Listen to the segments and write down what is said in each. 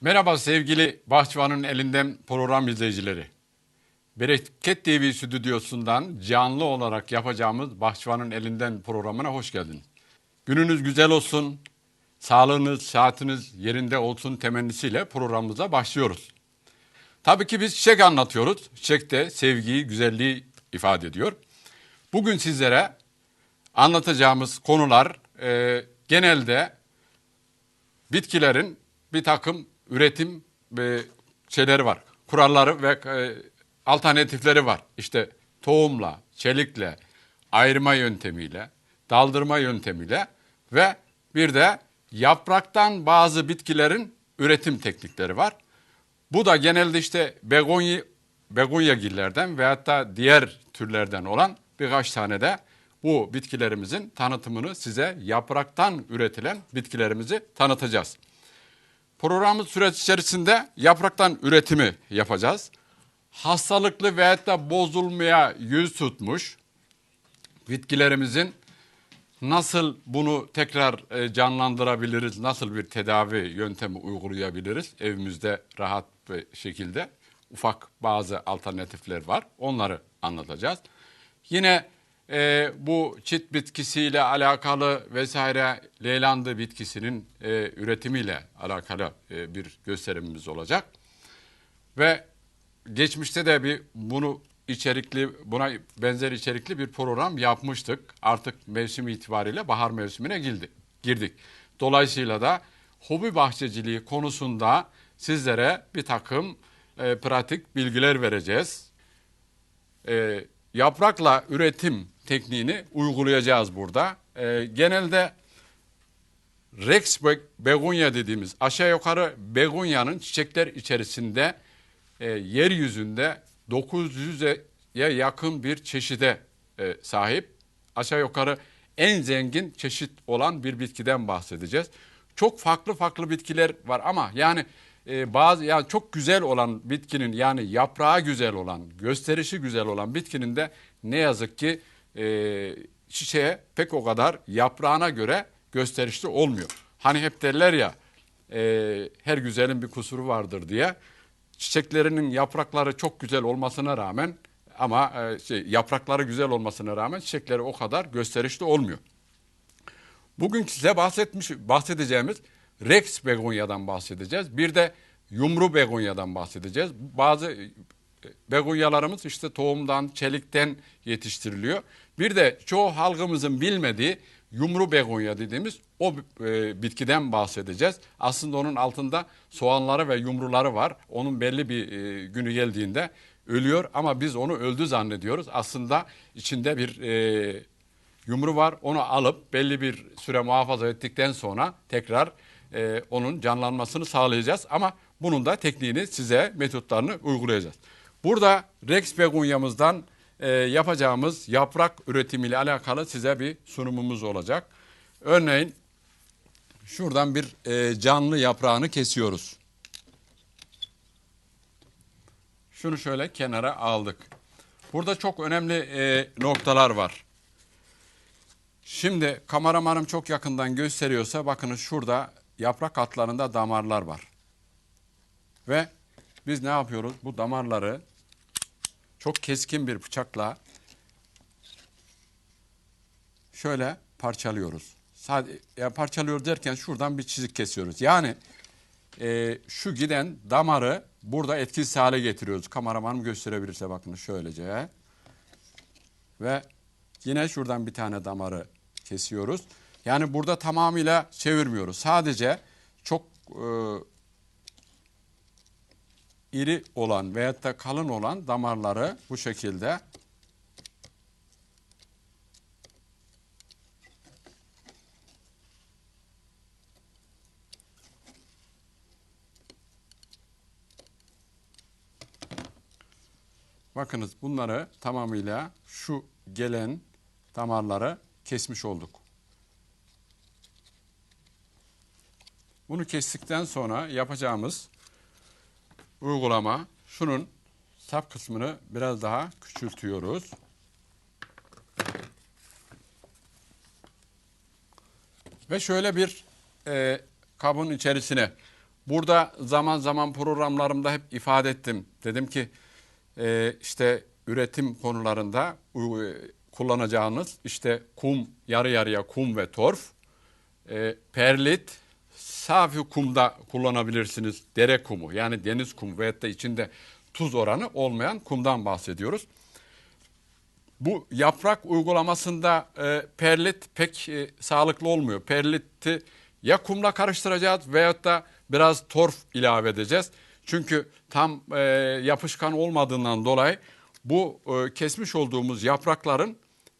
Merhaba sevgili Bahçıvan'ın elinden program izleyicileri. Bereket TV stüdyosundan canlı olarak yapacağımız Bahçıvan'ın elinden programına hoş geldin. Gününüz güzel olsun, sağlığınız, saatiniz yerinde olsun temennisiyle programımıza başlıyoruz. Tabii ki biz çiçek anlatıyoruz. Çiçek de sevgiyi, güzelliği ifade ediyor. Bugün sizlere anlatacağımız konular e, genelde bitkilerin bir takım üretim e, şeyleri var. Kuralları ve e, alternatifleri var. İşte tohumla, çelikle, ayırma yöntemiyle, daldırma yöntemiyle ve bir de yapraktan bazı bitkilerin üretim teknikleri var. Bu da genelde işte begonya, begonya gillerden veyahut da diğer türlerden olan birkaç tane de bu bitkilerimizin tanıtımını size yapraktan üretilen bitkilerimizi tanıtacağız. Programımız süreç içerisinde yapraktan üretimi yapacağız. Hastalıklı veyahut da bozulmaya yüz tutmuş bitkilerimizin nasıl bunu tekrar e, canlandırabiliriz, nasıl bir tedavi yöntemi uygulayabiliriz evimizde rahat bir şekilde ufak bazı alternatifler var. Onları anlatacağız. Yine e, bu çit bitkisiyle alakalı vesaire leylandı bitkisinin e, üretimiyle alakalı e, bir gösterimimiz olacak. Ve geçmişte de bir bunu içerikli buna benzer içerikli bir program yapmıştık. Artık mevsim itibariyle bahar mevsimine girdi, girdik. Dolayısıyla da hobi bahçeciliği konusunda sizlere bir takım e, pratik bilgiler vereceğiz. E, yaprakla üretim tekniğini uygulayacağız burada. E, genelde Rex begonya dediğimiz aşağı yukarı begonyanın çiçekler içerisinde e, yeryüzünde 900'e yakın bir çeşide e, sahip. Aşağı yukarı en zengin çeşit olan bir bitkiden bahsedeceğiz. Çok farklı farklı bitkiler var ama yani e, bazı yani çok güzel olan bitkinin yani yaprağı güzel olan, gösterişi güzel olan bitkinin de ne yazık ki e, çiçeğe pek o kadar yaprağına göre gösterişli olmuyor. Hani hep derler ya e, her güzelin bir kusuru vardır diye çiçeklerinin yaprakları çok güzel olmasına rağmen ama e, şey, yaprakları güzel olmasına rağmen çiçekleri o kadar gösterişli olmuyor. Bugün size bahsetmiş bahsedeceğimiz Rex begonyadan bahsedeceğiz. Bir de yumru begonyadan bahsedeceğiz. Bazı begonyalarımız işte tohumdan, çelikten yetiştiriliyor. Bir de çoğu halkımızın bilmediği yumru begonya dediğimiz o e, bitkiden bahsedeceğiz. Aslında onun altında soğanları ve yumruları var. Onun belli bir e, günü geldiğinde ölüyor ama biz onu öldü zannediyoruz. Aslında içinde bir e, yumru var. Onu alıp belli bir süre muhafaza ettikten sonra tekrar e, onun canlanmasını sağlayacağız. Ama bunun da tekniğini size metotlarını uygulayacağız. Burada Rex begonyamızdan e, yapacağımız yaprak üretimiyle alakalı size bir sunumumuz olacak. Örneğin şuradan bir e, canlı yaprağını kesiyoruz. Şunu şöyle kenara aldık. Burada çok önemli e, noktalar var. Şimdi kameramanım çok yakından gösteriyorsa bakınız şurada yaprak hatlarında damarlar var. Ve biz ne yapıyoruz? Bu damarları çok keskin bir bıçakla şöyle parçalıyoruz. Sadece yani parçalıyor derken şuradan bir çizik kesiyoruz. Yani e, şu giden damarı burada etkisiz hale getiriyoruz. Kameramanım gösterebilirse bakın şöylece. Ve yine şuradan bir tane damarı kesiyoruz. Yani burada tamamıyla çevirmiyoruz. Sadece çok e, iri olan veyahut da kalın olan damarları bu şekilde Bakınız bunları tamamıyla şu gelen damarları kesmiş olduk. Bunu kestikten sonra yapacağımız uygulama şunun sap kısmını biraz daha küçültüyoruz. Ve şöyle bir e, kabın içerisine Burada zaman zaman programlarımda hep ifade ettim. Dedim ki e, işte üretim konularında u- kullanacağınız işte kum, yarı yarıya kum ve torf, e, perlit, safi kumda kullanabilirsiniz. Dere kumu yani deniz kumu veyahut da içinde tuz oranı olmayan kumdan bahsediyoruz. Bu yaprak uygulamasında e, perlit pek e, sağlıklı olmuyor. Perliti ya kumla karıştıracağız veyahut da biraz torf ilave edeceğiz. Çünkü tam e, yapışkan olmadığından dolayı bu e, kesmiş olduğumuz yaprakların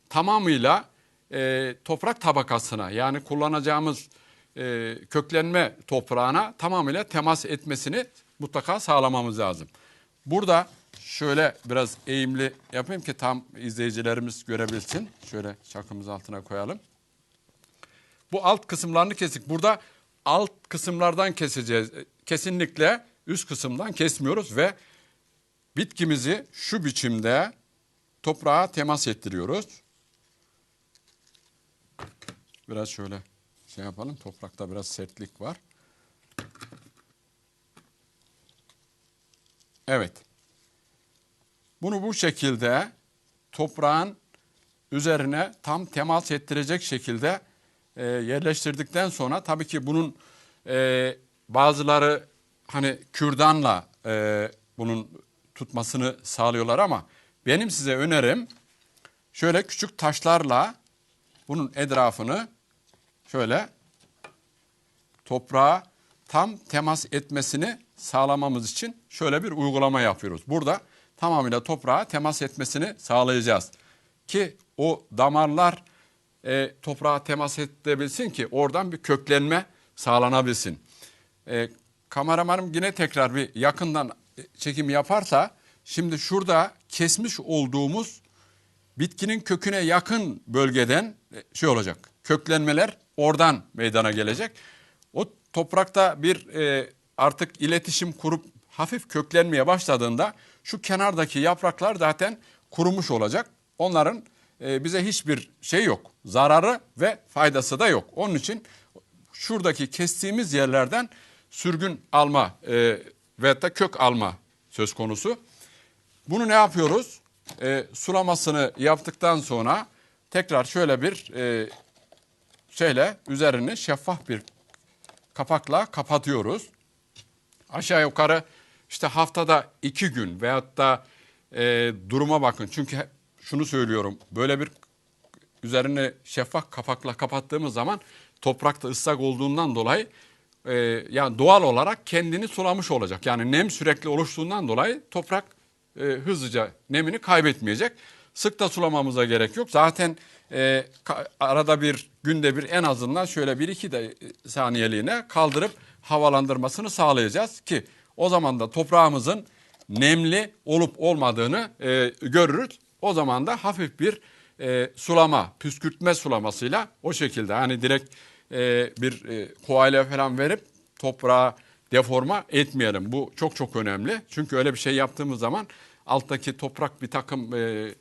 tamamıyla e, toprak tabakasına yani kullanacağımız e, köklenme toprağına tamamıyla temas etmesini mutlaka sağlamamız lazım. Burada şöyle biraz eğimli yapayım ki tam izleyicilerimiz görebilsin. Şöyle çakımızı altına koyalım. Bu alt kısımlarını kestik. Burada alt kısımlardan keseceğiz. Kesinlikle üst kısımdan kesmiyoruz ve bitkimizi şu biçimde toprağa temas ettiriyoruz. Biraz şöyle şey yapalım. Toprakta biraz sertlik var. Evet. Bunu bu şekilde toprağın üzerine tam temas ettirecek şekilde e, yerleştirdikten sonra tabii ki bunun e, bazıları hani kürdanla e, bunun tutmasını sağlıyorlar ama benim size önerim şöyle küçük taşlarla bunun etrafını şöyle toprağa tam temas etmesini sağlamamız için şöyle bir uygulama yapıyoruz. Burada tamamıyla toprağa temas etmesini sağlayacağız. Ki o damarlar e, toprağa temas edebilsin ki oradan bir köklenme sağlanabilsin. E, kameramanım yine tekrar bir yakından çekim yaparsa şimdi şurada kesmiş olduğumuz bitkinin köküne yakın bölgeden e, şey olacak. Köklenmeler oradan meydana gelecek. O toprakta bir e, artık iletişim kurup hafif köklenmeye başladığında şu kenardaki yapraklar zaten kurumuş olacak. Onların e, bize hiçbir şey yok. Zararı ve faydası da yok. Onun için şuradaki kestiğimiz yerlerden sürgün alma e, veyahut da kök alma söz konusu. Bunu ne yapıyoruz? E, sulamasını yaptıktan sonra tekrar şöyle bir e, şeyle üzerini şeffaf bir kapakla kapatıyoruz. Aşağı yukarı işte haftada iki gün veyahut da e, duruma bakın. Çünkü şunu söylüyorum böyle bir üzerini şeffaf kapakla kapattığımız zaman toprakta ıslak olduğundan dolayı e, yani doğal olarak kendini sulamış olacak. Yani nem sürekli oluştuğundan dolayı toprak e, hızlıca nemini kaybetmeyecek. Sık da sulamamıza gerek yok. Zaten e, arada bir günde bir en azından şöyle bir iki de saniyeliğine kaldırıp havalandırmasını sağlayacağız ki o zaman da toprağımızın nemli olup olmadığını e, görürüz. O zaman da hafif bir e, sulama, püskürtme sulamasıyla o şekilde hani direkt e, bir e, koayla falan verip toprağa deforma etmeyelim. Bu çok çok önemli. Çünkü öyle bir şey yaptığımız zaman alttaki toprak bir takım e,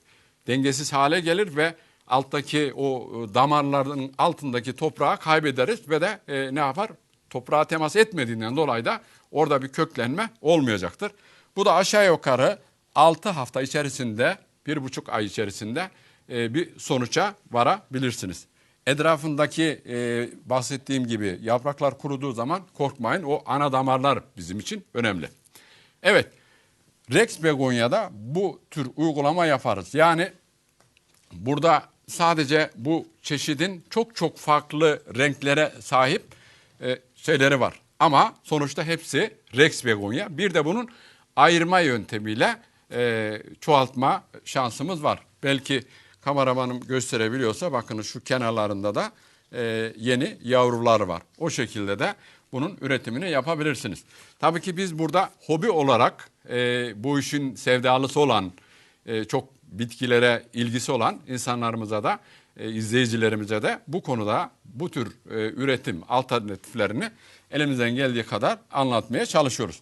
dengesiz hale gelir ve alttaki o e, damarların altındaki toprağı kaybederiz ve de e, ne yapar? Toprağa temas etmediğinden dolayı da orada bir köklenme olmayacaktır. Bu da aşağı yukarı 6 hafta içerisinde, bir buçuk ay içerisinde e, bir sonuça varabilirsiniz. Etrafındaki e, bahsettiğim gibi yapraklar kuruduğu zaman korkmayın o ana damarlar bizim için önemli. Evet Rex begonya'da bu tür uygulama yaparız. Yani burada sadece bu çeşidin çok çok farklı renklere sahip e, şeyleri var. Ama sonuçta hepsi Rex begonya. Bir de bunun ayırma yöntemiyle e, çoğaltma şansımız var. Belki kameramanım gösterebiliyorsa bakın şu kenarlarında da e, yeni yavrular var. O şekilde de bunun üretimini yapabilirsiniz. Tabii ki biz burada hobi olarak e, bu işin sevdalısı olan e, çok bitkilere ilgisi olan insanlarımıza da e, izleyicilerimize de bu konuda bu tür e, üretim alternatiflerini elimizden geldiği kadar anlatmaya çalışıyoruz.